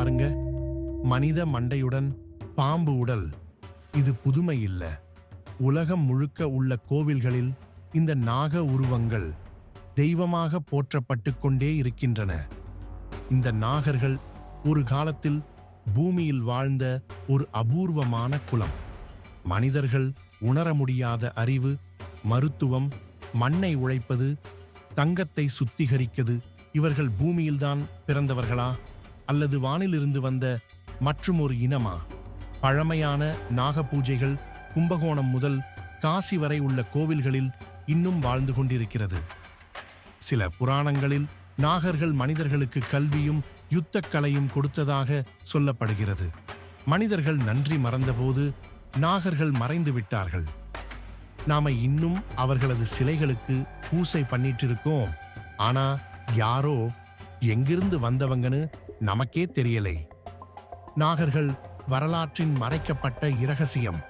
பாருங்க. மனித மண்டையுடன் பாம்பு உடல். இது புதுமை இல்ல. உலகம் முழுக்க உள்ள கோவில்களில் இந்த நாக உருவங்கள் தெய்வமாக போற்றப்பட்டு கொண்டே இருக்கின்றன. இந்த நாகர்கள் ஒரு காலத்தில் பூமியில் வாழ்ந்த ஒரு அபூர்வமான குலம். மனிதர்கள் உணர முடியாத அறிவு மருத்துவம் மண்ணை உழைப்பது தங்கத்தை சுத்திகரிக்கிறது. இவர்கள் பூமியில்தான் பிறந்தவர்களா? அல்லது வானிலிருந்து வந்த மற்றுமொரு இனமா? பழமையான நாக பூஜைகள் கும்பகோணம் முதல் காசி வரை உள்ள கோவில்களில் இன்னும் வாழ்ந்து கொண்டிருக்கிறது. சில புராணங்களில் நாகர்கள் மனிதர்களுக்கு கல்வியும் யுத்தக்கலையும் கொடுத்ததாக சொல்லப்படுகிறது. மனிதர்கள் நன்றி மறந்தபோது நாகர்கள் மறைந்து விட்டார்கள். நாம இன்னும் அவர்களது சிலைகளுக்கு பூசை பண்ணிட்டு இருக்கோம் ஆனா யாரோ எங்கிருந்து வந்தவங்கன்னு நமக்கே தெரியலை. நாகர்கள் வரலாற்றின் மறைக்கப்பட்ட இரகசியம்.